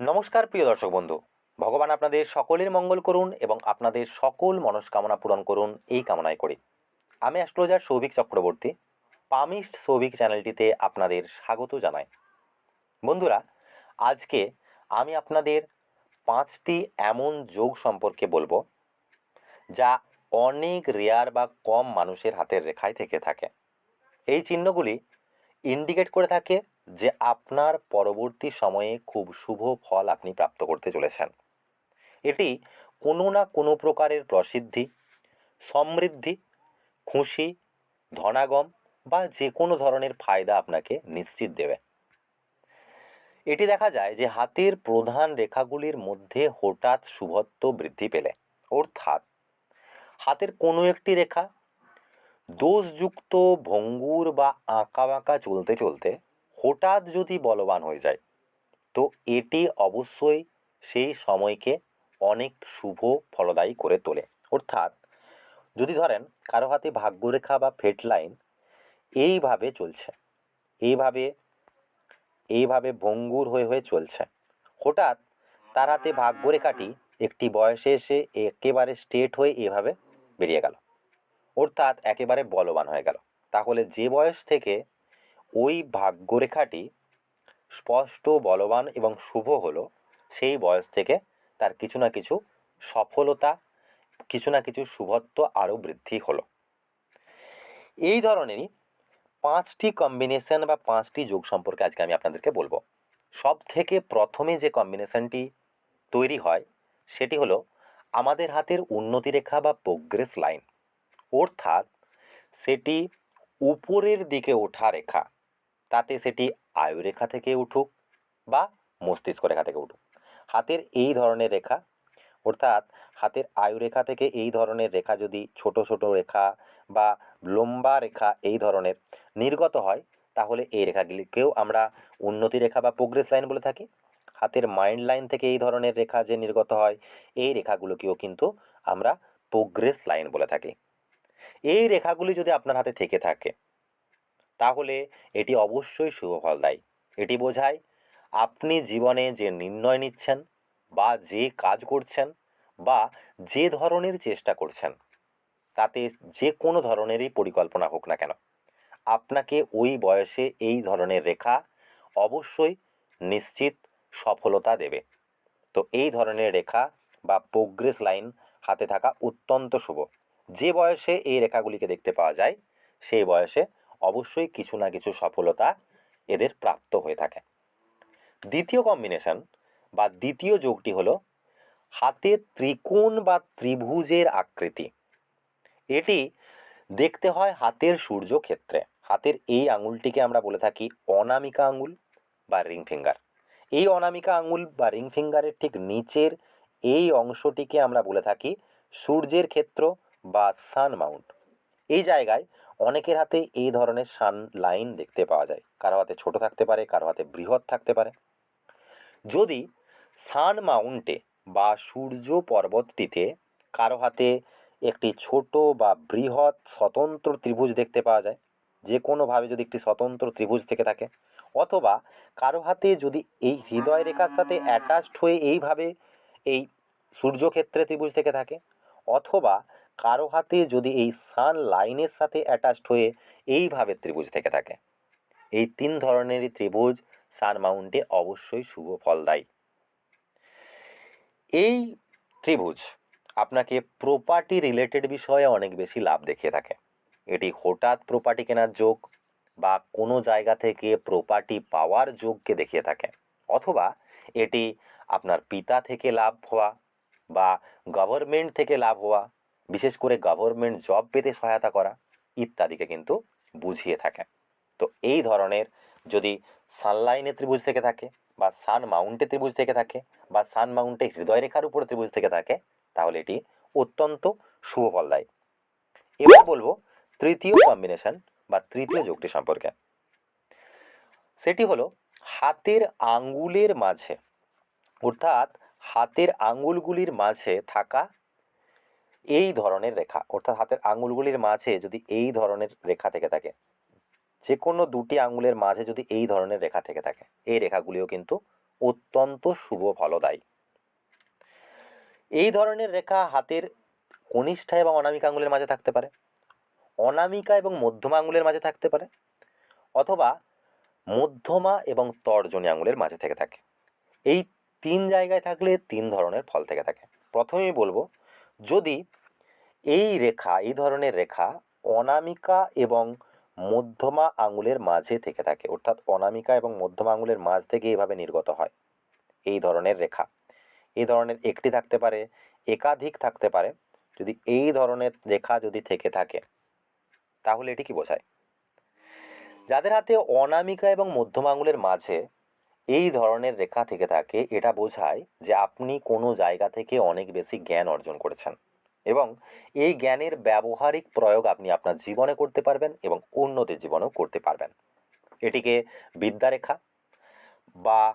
নমস্কার, প্রিয় দর্শক বন্ধু। ভগবান আপনাদের সকলের মঙ্গল করুন এবং আপনাদের সকল মনস্কামনা পূরণ করুন এই কামনায় করি। আমি অ্যাস্ট্রোলজার সৌভিক চক্রবর্তী, পামিস্ট সৌভিক চ্যানেলটিতে আপনাদের স্বাগত জানাই। বন্ধুরা, আজকে আমি আপনাদের পাঁচটি এমন যোগ সম্পর্কে বলব, যা অনেক রেয়ার বা কম মানুষের হাতের রেখায় থেকে থাকে। এই চিহ্নগুলি ইন্ডিকেট করে থাকে যে আপনার পরবর্তী সময়ে খুব শুভ ফল আপনি প্রাপ্ত করতে চলেছেন। এটি কোনো না কোনো প্রকারের প্রসিদ্ধি, সমৃদ্ধি, খুশি, ধনাগম বা যে কোনো ধরনের ফায়দা আপনাকে নিশ্চিত দেবে। এটি দেখা যায় যে হাতের প্রধান রেখাগুলির মধ্যে হঠাৎ শুভত্ব বৃদ্ধি পেলে। অর্থাৎ হাতের কোনো একটি রেখা দোষযুক্ত ভঙ্গুর বা আঁকা বাঁকা চলতে চলতে হঠাৎ যদি বলবান হয়ে যায়, তো এটি অবশ্যই সেই সময়কে অনেক শুভ ফলদায়ী করে তোলে। অর্থাৎ যদি ধরেন কারও হাতে ভাগ্যরেখা বা ফেট লাইন এইভাবে চলছে, এইভাবে এইভাবে ভঙ্গুর হয়ে হয়ে চলছে, হঠাৎ তার হাতে ভাগ্যরেখাটি একটি বয়সে এসে একেবারে স্ট্রেট হয়ে এভাবে বেরিয়ে গেল, অর্থাৎ একেবারে বলবান হয়ে গেল, তাহলে যে বয়স থেকে ওই ভাগ্যরেখাটি স্পষ্ট, বলবান এবং শুভ হলো সেই বয়স থেকে তার কিছু না কিছু সফলতা, কিছু না কিছু শুভত্ব আরও বৃদ্ধি হলো। এই ধরনেরই পাঁচটি কম্বিনেশন বা পাঁচটি যোগ সম্পর্কে আজকে আমি আপনাদেরকে বলব। সব থেকে প্রথমে যে কম্বিনেশনটি তৈরি হয়, সেটি হলো আমাদের হাতের উন্নতি রেখা বা প্রোগ্রেস লাইন অর্থাৎ সেটি উপরের দিকে ওঠা রেখা। তাতে সেটি আয়ুরেখা থেকে উঠুক বা মস্তিষ্ক রেখা থেকে উঠুক। হাতের এই ধরনের রেখা, অর্থাৎ হাতের আয়ুরেখা থেকে এই ধরনের রেখা যদি ছোট ছোট রেখা বা লম্বা রেখা এই ধরনের নির্গত হয়, তাহলে এই রেখাগুলিকেও আমরা উন্নতি রেখা বা প্রোগ্রেস লাইন বলে থাকি। হাতের মাইন্ড লাইন থেকে এই ধরনের রেখা যে নির্গত হয়, এই রেখাগুলোকেও কিন্তু আমরা প্রোগ্রেস লাইন বলে থাকি। এই রেখাগুলি যদি আপনার হাতে থেকে থাকে তাহলে এটি অবশ্যই শুভ ফল দেয়। এটি বোঝায় আপনি জীবনে যে নির্ণয় নিচ্ছেন বা যে কাজ করছেন বা যে ধরনের চেষ্টা করছেন, তাতে যে কোনো ধরনেরই পরিকল্পনা হোক না কেন। আপনাকে ওই বয়সে এই ধরনের রেখা অবশ্যই নিশ্চিত সফলতা দেবে। তো এই ধরনের রেখা বা প্রোগ্রেস লাইন হাতে থাকা অত্যন্ত শুভ। যে বয়সে এই রেখাগুলিকে দেখতে পাওয়া যায়, সেই বয়সে অবশ্যই কিছু না কিছু সফলতা এদের প্রাপ্ত হয়ে থাকে। দ্বিতীয় কম্বিনেশন বা দ্বিতীয় যোগটি হলো হাতে ত্রিকোণ বা ত্রিভুজের আকৃতি। এটি দেখতে হয় হাতের সূর্য ক্ষেত্রে। হাতের এই আঙুলটিকে আমরা বলে থাকি অনামিকা আঙুল বা রিং ফিঙ্গার। এই অনামিকা আঙুল বা রিং ফিঙ্গারের ঠিক নিচের এই অংশটিকে আমরা বলে থাকি সূর্যের ক্ষেত্র বা সান মাউন্ট। এই জায়গায় অনেকের হাতে এই ধরনের সান লাইন দেখতে পাওয়া যায়। কারও হাতে ছোট থাকতে পারে, কারও হাতে বৃহৎ থাকতে পারে। যদি সান মাউন্টে বা সূর্য পর্বতটিতে কারও হাতে একটি ছোট বা বৃহৎ স্বতন্ত্র ত্রিভুজ দেখতে পাওয়া যায় যে কোনোভাবে যদি একটি স্বতন্ত্র ত্রিভুজ থেকে থাকে, অথবা কারও হাতে যদি এই হৃদয় রেখার সাথে অ্যাটাচড হয়ে এইভাবে এই সূর্যক্ষেত্রে ত্রিভুজ থেকে থাকে, অথবা কারও হাতে যদি এই সান লাইনের সাথে অ্যাটাচড হয়ে এইভাবে ত্রিভুজ থেকে থাকে। এই তিন ধরনেরই ত্রিভুজ সান মাউন্টে অবশ্যই শুভ ফল দেয় এই ত্রিভুজ আপনাকে প্রপার্টি রিলেটেড বিষয়ে অনেক বেশি লাভ দেখিয়ে থাকে। এটি হঠাৎ প্রপার্টি কেনার যোগ বা কোনো জায়গা থেকে প্রপার্টি পাওয়ার যোগকে দেখিয়ে থাকে। অথবা এটি আপনার পিতা থেকে লাভ হওয়া বা গভর্নমেন্ট থেকে লাভ হওয়া বিশেষ করে গভর্নমেন্ট জব পেতে সহায়তা করা ইত্যাদিকে কিন্তু বুঝিয়ে থাকে। তো এই ধরনের যদি সানলাইনে ত্রিভুজ থেকে থাকে বা সান মাউন্টে ত্রিভুজ থেকে থাকে বা সান মাউন্টে হৃদয় রেখার উপরে ত্রিভুজ থেকে থাকে, তাহলে এটি অত্যন্ত শুভ ফল দেয়। এবার বলব তৃতীয় কম্বিনেশন বা তৃতীয় যোগটি সম্পর্কে। সেটি হলো হাতের আঙ্গুলের মাঝে, অর্থাৎ হাতের আঙ্গুলগুলির মাঝে থাকা এই ধরনের রেখা, অর্থাৎ হাতের আঙুলগুলির মাঝে যদি এই ধরনের রেখা থেকে থাকে যে কোনো দুটি আঙুলের মাঝে যদি এই ধরনের রেখা থেকে থাকে, এই রেখাগুলিও কিন্তু অত্যন্ত শুভ ফলদায়ী। এই ধরনের রেখা হাতের কনিষ্ঠা এবং অনামিকা আঙুলের মাঝে থাকতে পারে, অনামিকা এবং মধ্যমা আঙুলের মাঝে থাকতে পারে, অথবা মধ্যমা এবং তর্জনী আঙুলের মাঝে থেকে থাকে। এই তিন জায়গায় থাকলে তিন ধরনের ফল থেকে থাকে। প্রথমেই বলব যদি এই রেখা, এই ধরনের রেখা অনামিকা এবং মধ্যমা আঙুলের মাঝে থেকে থাকে, অর্থাৎ অনামিকা এবং মধ্যমা আঙুলের মাঝ থেকে এইভাবে নির্গত হয়, এই ধরনের রেখা। এই ধরনের একটি থাকতে পারে, একাধিক থাকতে পারে। যদি এই ধরনের রেখা যদি থেকে থাকে, তাহলে এটি কি বোঝায়? যাদের হাতে অনামিকা এবং মধ্যমা আঙুলের মাঝে এই ধরনের রেখা থেকে থাকে, এটা বোঝায় যে আপনি কোনো জায়গা থেকে অনেক বেশি জ্ঞান অর্জন করেছেন এবং এই জ্ঞানের ব্যবহারিক প্রয়োগ আপনি আপনার জীবনে করতে পারবেন এবং অন্যদের জীবনেও করতে পারবেন। এটিকে বিদ্যারেখা বা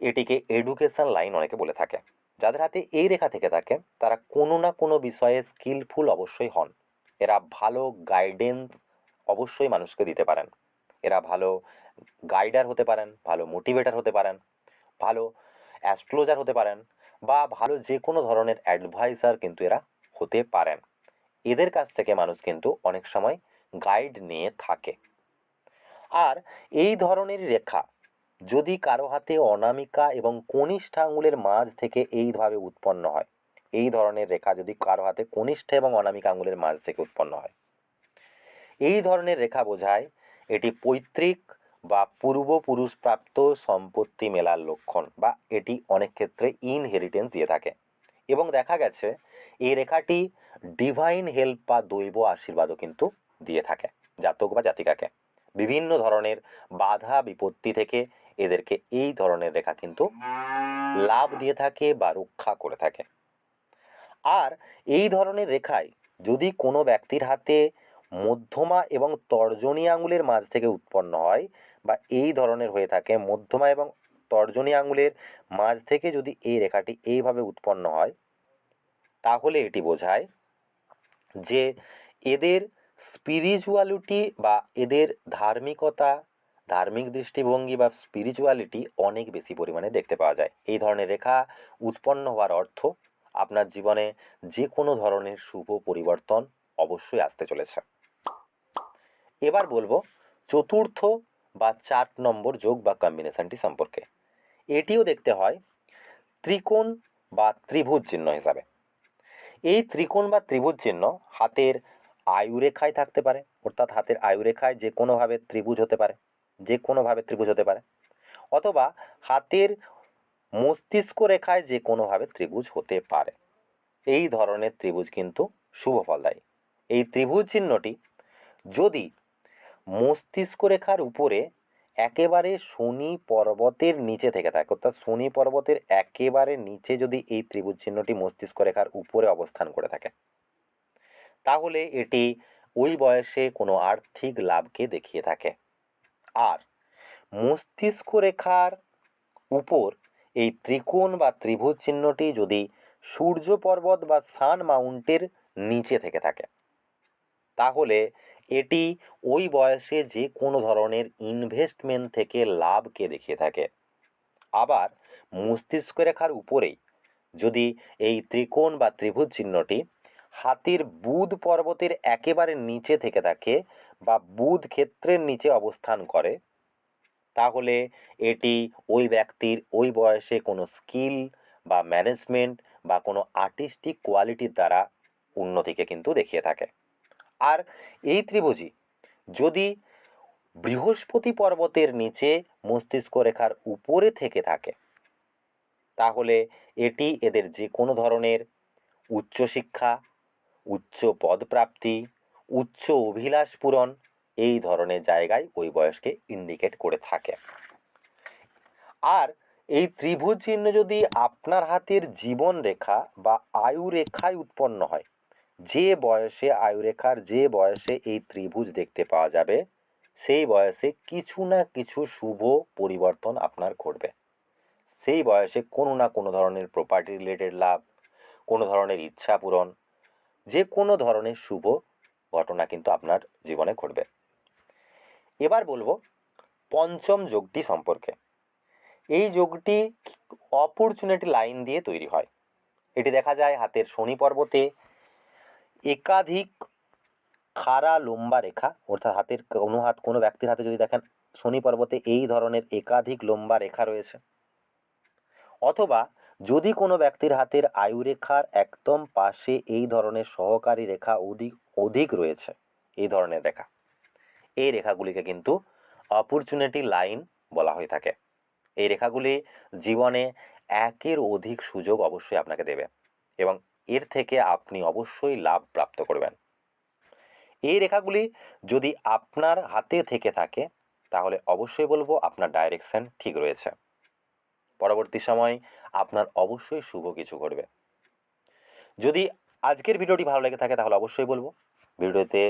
এটিকে এডুকেশন লাইন অনেকে বলে থাকে। যাদের হাতে এই রেখা থেকে থাকে, তারা কোনো না কোনো বিষয়ে স্কিলফুল অবশ্যই হন। এরা ভালো গাইডেন্স অবশ্যই মানুষকে দিতে পারেন। এরা ভালো গাইডার হতে পারেন, ভালো মোটিভেটার হতে পারেন, ভালো অ্যাস্ট্রোলজার হতে পারেন বা ভালো যে কোনো ধরনের অ্যাডভাইসার কিন্তু এরা হতে পারেন। এদের কাছ থেকে মানুষ কিন্তু অনেক সময় গাইড নিয়ে থাকে। আর এই ধরনের রেখা যদি কারও হাতে অনামিকা এবং কনিষ্ঠা আঙুলের মাঝ থেকে এইভাবে উৎপন্ন হয়, এই ধরনের রেখা যদি কারও হাতে কনিষ্ঠ এবং অনামিকা আঙুলের মাঝ থেকে উৎপন্ন হয়, এই ধরনের রেখা বোঝায় এটি পৈতৃক বা পূর্বপুরুষ প্রাপ্ত সম্পত্তি মেলার লক্ষণ বা এটি অনেক ক্ষেত্রে ইনহেরিটেন্স দিয়ে থাকে। এবং দেখা গেছে, এই রেখাটি ডিভাইন হেল্প বা দৈব আশীর্বাদও কিন্তু দিয়ে থাকে, জাতক বা জাতিকাকে। বিভিন্ন ধরনের বাধা বিপত্তি থেকে এদেরকে এই ধরনের রেখা কিন্তু লাভ দিয়ে থাকে বা রক্ষা করে থাকে। আর এই ধরনের রেখায় যদি কোনো ব্যক্তির হাতে মধ্যমা এবং তর্জনী আঙুলের মাঝ থেকে উৎপন্ন হয় বা এই ধরনের হয়ে থাকে মধ্যমা এবং তর্জনী আঙুলের মাঝ থেকে যদি এই রেখাটি এইভাবে উৎপন্ন হয়, তাহলে এটি বোঝায় যে এদের স্পিরিচুয়ালিটি বা এদের ধার্মিকতা, ধার্মিক দৃষ্টিভঙ্গি বা স্পিরিচুয়ালিটি অনেক বেশি পরিমাণে দেখতে পাওয়া যায়। এই ধরনের রেখা উৎপন্ন হওয়ার অর্থ আপনার জীবনে যে কোনো ধরনের শুভ পরিবর্তন অবশ্যই আসতে চলেছে। এবার বলব চতুর্থ বা চার নম্বর যোগ বা কম্বিনেশানটি সম্পর্কে। এটিও দেখতে হয় ত্রিকোণ বা ত্রিভুজ চিহ্ন হিসাবে। এই ত্রিকোণ বা ত্রিভুজ চিহ্ন হাতের আয়ুরেখায় থাকতে পারে, অর্থাৎ হাতের আয়ুরেখায় যে কোনোভাবে ত্রিভুজ হতে পারে, যে কোনোভাবে ত্রিভুজ হতে পারে, অথবা হাতের মস্তিষ্ক রেখায় যে কোনোভাবে ত্রিভুজ হতে পারে। এই ধরনের ত্রিভুজ কিন্তু শুভ ফলদায়ী এই ত্রিভুজ চিহ্নটি যদি মস্তিষ্ক রেখার উপরে একেবারে শনি পর্বতের নিচে থেকে থাকে। অর্থাৎ শনি পর্বতের একেবারে নিচে যদি এই ত্রিভুজ চিহ্নটি মস্তিষ্ক রেখার উপরে অবস্থান করে থাকে। তাহলে এটি ওই বয়সে কোনো আর্থিক লাভকে দেখিয়ে থাকে। আর মস্তিষ্ক রেখার উপর এই ত্রিকোণ বা ত্রিভুজ চিহ্নটি যদি সূর্য পর্বত বা সান মাউন্টের নিচে থেকে থাকে, তাহলে এটি ওই বয়সে যে কোনো ধরনের ইনভেস্টমেন্ট থেকে লাভকে দেখিয়ে থাকে। আবার মস্তিষ্ক রেখার উপরেই যদি এই ত্রিকোণ বা ত্রিভুজ চিহ্নটি হাতির বুধ পর্বতের একেবারে নিচে থেকে থাকে বা বুধ ক্ষেত্রের নিচে অবস্থান করে, তাহলে এটি ওই ব্যক্তির ওই বয়সে কোনো স্কিল বা ম্যানেজমেন্ট বা কোনো আর্টিস্টিক কোয়ালিটির দ্বারা উন্নতিকে কিন্তু দেখিয়ে থাকে। আর এই ত্রিভুজই যদি বৃহস্পতি পর্বতের নিচে মস্তিষ্ক রেখার উপরে থেকে থাকে, তাহলে এটি এদের যে কোনো ধরনের উচ্চশিক্ষা উচ্চ পদপ্রাপ্তি, উচ্চ অভিলাষ পূরণ এই ধরনের জায়গায় ওই বয়সকে ইন্ডিকেট করে থাকে। আর এই ত্রিভুজ চিহ্ন যদি আপনার হাতের জীবন রেখা বা আয়ু রেখায় উৎপন্ন হয় যে বয়সে আয়ুরেখার যে বয়সে এই ত্রিভুজ দেখতে পাওয়া যাবে, সেই বয়সে কিছু না কিছু শুভ পরিবর্তন আপনার ঘটবে। সেই বয়সে কোনো না কোনো ধরনের প্রপার্টি রিলেটেড লাভ, কোনো ধরনের ইচ্ছা পূরণ, যে কোনো ধরনের শুভ ঘটনা কিন্তু আপনার জীবনে ঘটবে। এবার বলব পঞ্চম যোগটি সম্পর্কে। এই যোগটি অপরচুনিটি লাইন দিয়ে তৈরি হয়। এটি দেখা যায় হাতের শনি পর্বতে একাধিক খাড়া লম্বা রেখা, অর্থাৎ হাতের কোনো হাত, কোনো ব্যক্তির হাতে যদি দেখেন শনি পর্বতে এই ধরনের একাধিক লম্বা রেখা রয়েছে। অথবা যদি কোনো ব্যক্তির হাতের আয়ুরেখার একদম পাশে এই ধরনের সহকারী রেখা অধিক অধিক রয়েছে, এই ধরনের রেখা এই রেখাগুলিকে কিন্তু অপরচুনিটি লাইন বলা হয়ে থাকে। এই রেখাগুলি জীবনে একের অধিক সুযোগ অবশ্যই আপনাকে দেবে এবং এর থেকে আপনি অবশ্যই লাভ প্রাপ্ত করবেন। এই রেখাগুলি যদি আপনার হাতে থেকে থাকে, তাহলে অবশ্যই বলব আপনার ডাইরেকশন ঠিক রয়েছে। পরবর্তী সময় আপনার অবশ্যই শুভ কিছু ঘটবে। যদি আজকের ভিডিওটি ভালো লেগে থাকে, তাহলে অবশ্যই বলব ভিডিওতে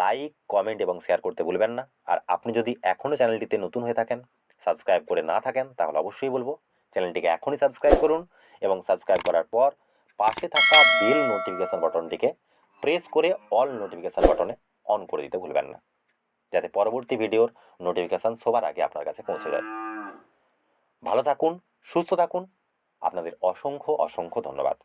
লাইক কমেন্ট এবং শেয়ার করতে ভুলবেন না। আর আপনি যদি এখনও চ্যানেলটিতে নতুন হয়ে থাকেন সাবস্ক্রাইব করে না থাকেন, তাহলে অবশ্যই বলব চ্যানেলটিকে এখনই সাবস্ক্রাইব করুন এবং সাবস্ক্রাইব করার পর পাশে থাকা বেল নোটিফিকেশান বাটনটিকে প্রেস করে অল নোটিফিকেশান বাটনে অন করে দিতে ভুলবেন না, যাতে পরবর্তী ভিডিওর নোটিফিকেশান সবার আগে আপনার কাছে পৌঁছে যায়। ভালো থাকুন, সুস্থ থাকুন। আপনাদের অসংখ্য অসংখ্য ধন্যবাদ।